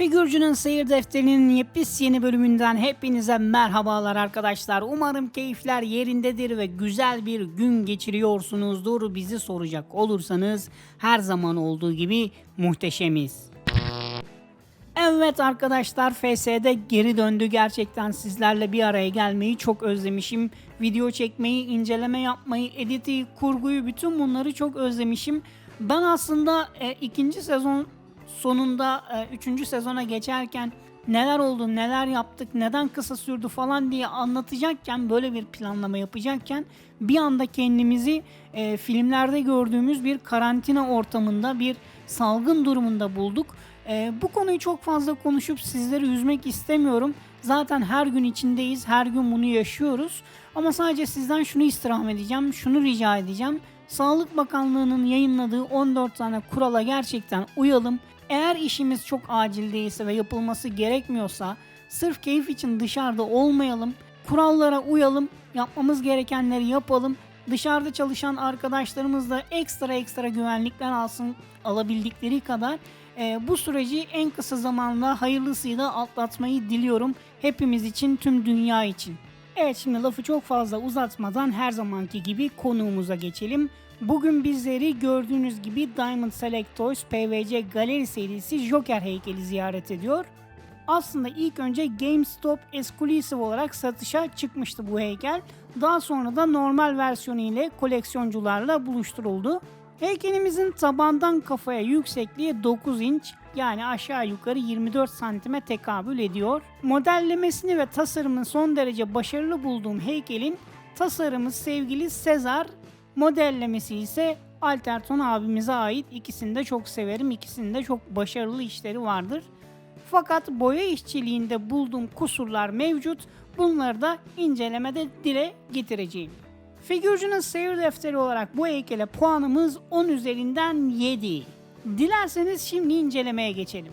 Figürcünün Seyir Defteri'nin yepyeni bölümünden hepinize merhabalar arkadaşlar. Umarım keyifler yerindedir ve güzel bir gün geçiriyorsunuzdur. Bizi soracak olursanız her zaman olduğu gibi muhteşemiz. Evet arkadaşlar FS'de geri döndü. Gerçekten sizlerle bir araya gelmeyi çok özlemişim. Video çekmeyi, inceleme yapmayı, editi, kurguyu bütün bunları çok özlemişim. Ben aslında e, ikinci sezon sonunda e, üçüncü sezona geçerken neler oldu, neler yaptık, neden kısa sürdü falan diye anlatacakken böyle bir planlama yapacakken bir anda kendimizi e, filmlerde gördüğümüz bir karantina ortamında bir salgın durumunda bulduk. E, bu konuyu çok fazla konuşup sizleri üzmek istemiyorum. Zaten her gün içindeyiz, her gün bunu yaşıyoruz. Ama sadece sizden şunu istirham edeceğim, şunu rica edeceğim. Sağlık Bakanlığı'nın yayınladığı 14 tane kurala gerçekten uyalım. Eğer işimiz çok acil değilse ve yapılması gerekmiyorsa sırf keyif için dışarıda olmayalım. Kurallara uyalım, yapmamız gerekenleri yapalım. Dışarıda çalışan arkadaşlarımız da ekstra ekstra güvenlikler alsın alabildikleri kadar e, bu süreci en kısa zamanda hayırlısıyla atlatmayı diliyorum. Hepimiz için, tüm dünya için. Evet şimdi lafı çok fazla uzatmadan her zamanki gibi konuğumuza geçelim. Bugün bizleri gördüğünüz gibi Diamond Select Toys PVC Galeri serisi Joker heykeli ziyaret ediyor. Aslında ilk önce GameStop Exclusive olarak satışa çıkmıştı bu heykel. Daha sonra da normal versiyonu ile koleksiyoncularla buluşturuldu. Heykelimizin tabandan kafaya yüksekliği 9 inç yani aşağı yukarı 24 santime tekabül ediyor. Modellemesini ve tasarımını son derece başarılı bulduğum heykelin tasarımı sevgili Sezar, modellemesi ise Alterton abimize ait. İkisini de çok severim. İkisinin de çok başarılı işleri vardır. Fakat boya işçiliğinde bulduğum kusurlar mevcut. Bunları da incelemede dile getireceğim. Figürcünün seyir defteri olarak bu heykele puanımız 10 üzerinden 7. Dilerseniz şimdi incelemeye geçelim.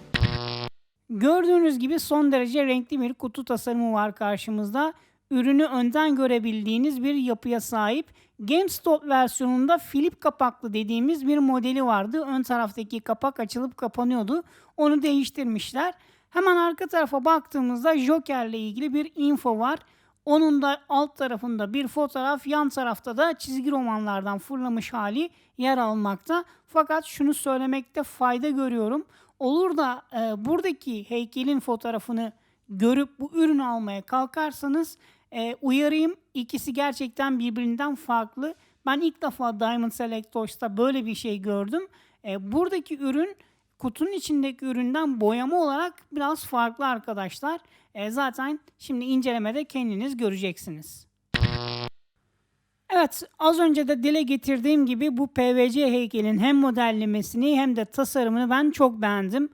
Gördüğünüz gibi son derece renkli bir kutu tasarımı var karşımızda. Ürünü önden görebildiğiniz bir yapıya sahip. GameStop versiyonunda flip kapaklı dediğimiz bir modeli vardı. Ön taraftaki kapak açılıp kapanıyordu. Onu değiştirmişler. Hemen arka tarafa baktığımızda Joker'le ilgili bir info var. Onun da alt tarafında bir fotoğraf, yan tarafta da çizgi romanlardan fırlamış hali yer almakta. Fakat şunu söylemekte fayda görüyorum. Olur da e, buradaki heykelin fotoğrafını görüp bu ürünü almaya kalkarsanız e, uyarayım ikisi gerçekten birbirinden farklı. Ben ilk defa Diamond Select Toys'ta böyle bir şey gördüm. E, buradaki ürün kutunun içindeki üründen boyama olarak biraz farklı arkadaşlar. E, zaten şimdi incelemede kendiniz göreceksiniz. Evet az önce de dile getirdiğim gibi bu PVC heykelin hem modellemesini hem de tasarımını ben çok beğendim.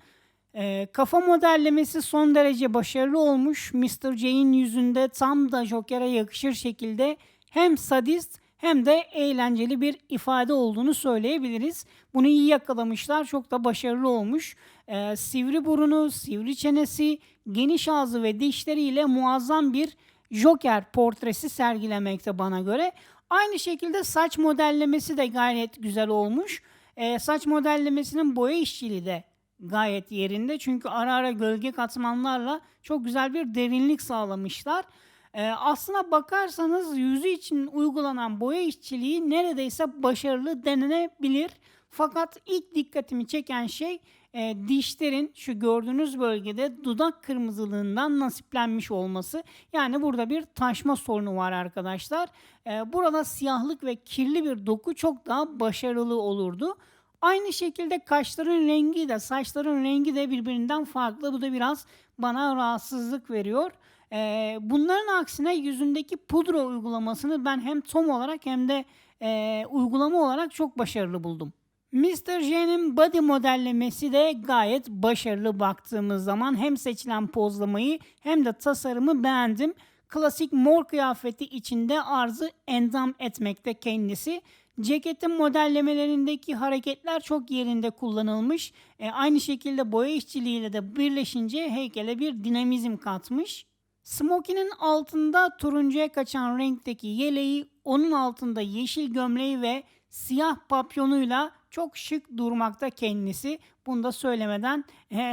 Ee, kafa modellemesi son derece başarılı olmuş. Mr. J'in yüzünde tam da Joker'e yakışır şekilde hem sadist hem de eğlenceli bir ifade olduğunu söyleyebiliriz. Bunu iyi yakalamışlar. Çok da başarılı olmuş. Ee, sivri burunu, sivri çenesi, geniş ağzı ve dişleriyle muazzam bir Joker portresi sergilemekte bana göre. Aynı şekilde saç modellemesi de gayet güzel olmuş. Ee, saç modellemesinin boya işçiliği de gayet yerinde. Çünkü ara ara gölge katmanlarla çok güzel bir derinlik sağlamışlar. Ee, aslına bakarsanız yüzü için uygulanan boya işçiliği neredeyse başarılı denenebilir. Fakat ilk dikkatimi çeken şey e, dişlerin şu gördüğünüz bölgede dudak kırmızılığından nasiplenmiş olması. Yani burada bir taşma sorunu var arkadaşlar. E, burada siyahlık ve kirli bir doku çok daha başarılı olurdu. Aynı şekilde kaşların rengi de saçların rengi de birbirinden farklı. Bu da biraz bana rahatsızlık veriyor. Ee, bunların aksine yüzündeki pudra uygulamasını ben hem tom olarak hem de e, uygulama olarak çok başarılı buldum. Mr. J'nin body modellemesi de gayet başarılı baktığımız zaman hem seçilen pozlamayı hem de tasarımı beğendim. Klasik mor kıyafeti içinde arzı endam etmekte kendisi. Ceketin modellemelerindeki hareketler çok yerinde kullanılmış. E, aynı şekilde boya işçiliğiyle de birleşince heykele bir dinamizm katmış. Smokey'nin altında turuncuya kaçan renkteki yeleği, onun altında yeşil gömleği ve siyah papyonuyla çok şık durmakta kendisi. Bunu da söylemeden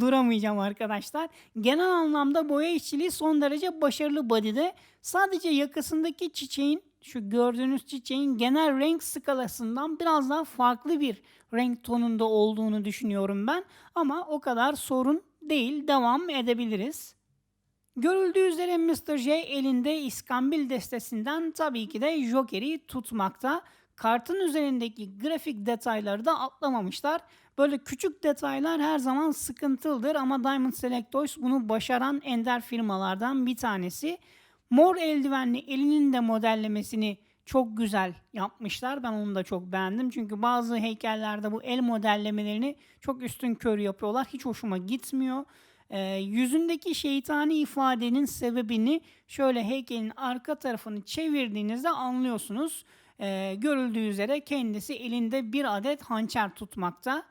duramayacağım arkadaşlar. Genel anlamda boya işçiliği son derece başarılı body'de. Sadece yakasındaki çiçeğin şu gördüğünüz çiçeğin genel renk skalasından biraz daha farklı bir renk tonunda olduğunu düşünüyorum ben. Ama o kadar sorun değil. Devam edebiliriz. Görüldüğü üzere Mr. J elinde iskambil destesinden tabii ki de Joker'i tutmakta. Kartın üzerindeki grafik detayları da atlamamışlar. Böyle küçük detaylar her zaman sıkıntılıdır ama Diamond Select Toys bunu başaran ender firmalardan bir tanesi. Mor eldivenli elinin de modellemesini çok güzel yapmışlar. Ben onu da çok beğendim. Çünkü bazı heykellerde bu el modellemelerini çok üstün körü yapıyorlar. Hiç hoşuma gitmiyor. Ee, yüzündeki şeytani ifadenin sebebini şöyle heykelin arka tarafını çevirdiğinizde anlıyorsunuz. Ee, görüldüğü üzere kendisi elinde bir adet hançer tutmakta.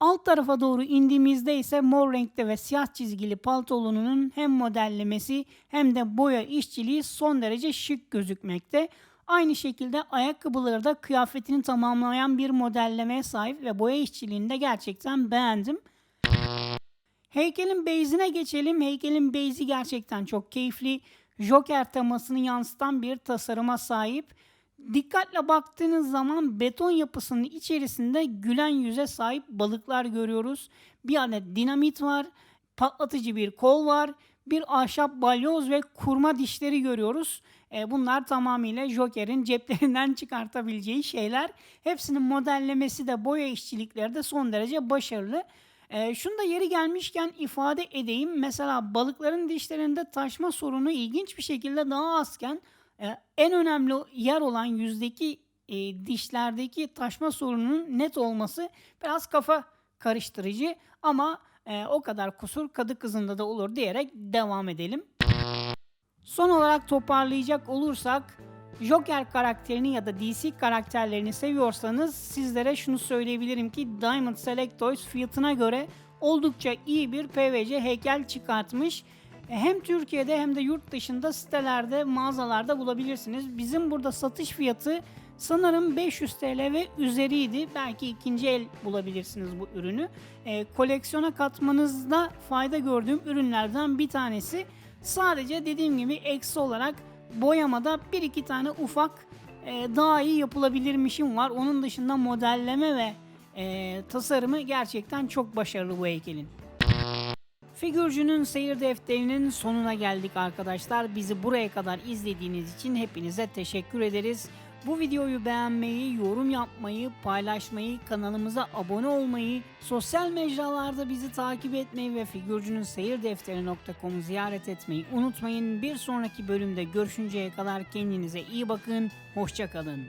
Alt tarafa doğru indiğimizde ise mor renkte ve siyah çizgili paltolunun hem modellemesi hem de boya işçiliği son derece şık gözükmekte. Aynı şekilde ayakkabıları da kıyafetini tamamlayan bir modellemeye sahip ve boya işçiliğini de gerçekten beğendim. Heykelin base'ine geçelim. Heykelin base'i gerçekten çok keyifli. Joker temasını yansıtan bir tasarıma sahip. Dikkatle baktığınız zaman beton yapısının içerisinde gülen yüze sahip balıklar görüyoruz. Bir adet dinamit var, patlatıcı bir kol var, bir ahşap balyoz ve kurma dişleri görüyoruz. E, bunlar tamamıyla Joker'in ceplerinden çıkartabileceği şeyler. Hepsinin modellemesi de boya işçilikleri de son derece başarılı. E, şunu da yeri gelmişken ifade edeyim. Mesela balıkların dişlerinde taşma sorunu ilginç bir şekilde daha azken en önemli yer olan yüzdeki e, dişlerdeki taşma sorununun net olması biraz kafa karıştırıcı ama e, o kadar kusur kadı kızında da olur diyerek devam edelim. Son olarak toparlayacak olursak Joker karakterini ya da DC karakterlerini seviyorsanız sizlere şunu söyleyebilirim ki Diamond Select Toys fiyatına göre oldukça iyi bir PVC heykel çıkartmış. E, Hem Türkiye'de hem de yurt dışında sitelerde, mağazalarda bulabilirsiniz. Bizim burada satış fiyatı sanırım 500 TL ve üzeriydi. Belki ikinci el bulabilirsiniz bu ürünü. E, koleksiyona katmanızda fayda gördüğüm ürünlerden bir tanesi. Sadece dediğim gibi eksi olarak boyamada bir iki tane ufak e, daha iyi yapılabilirmişim var. Onun dışında modelleme ve e, tasarımı gerçekten çok başarılı bu heykelin. Figürcünün seyir defterinin sonuna geldik arkadaşlar. Bizi buraya kadar izlediğiniz için hepinize teşekkür ederiz. Bu videoyu beğenmeyi, yorum yapmayı, paylaşmayı, kanalımıza abone olmayı, sosyal mecralarda bizi takip etmeyi ve figürcünün seyir defteri.com'u ziyaret etmeyi unutmayın. Bir sonraki bölümde görüşünceye kadar kendinize iyi bakın, hoşçakalın.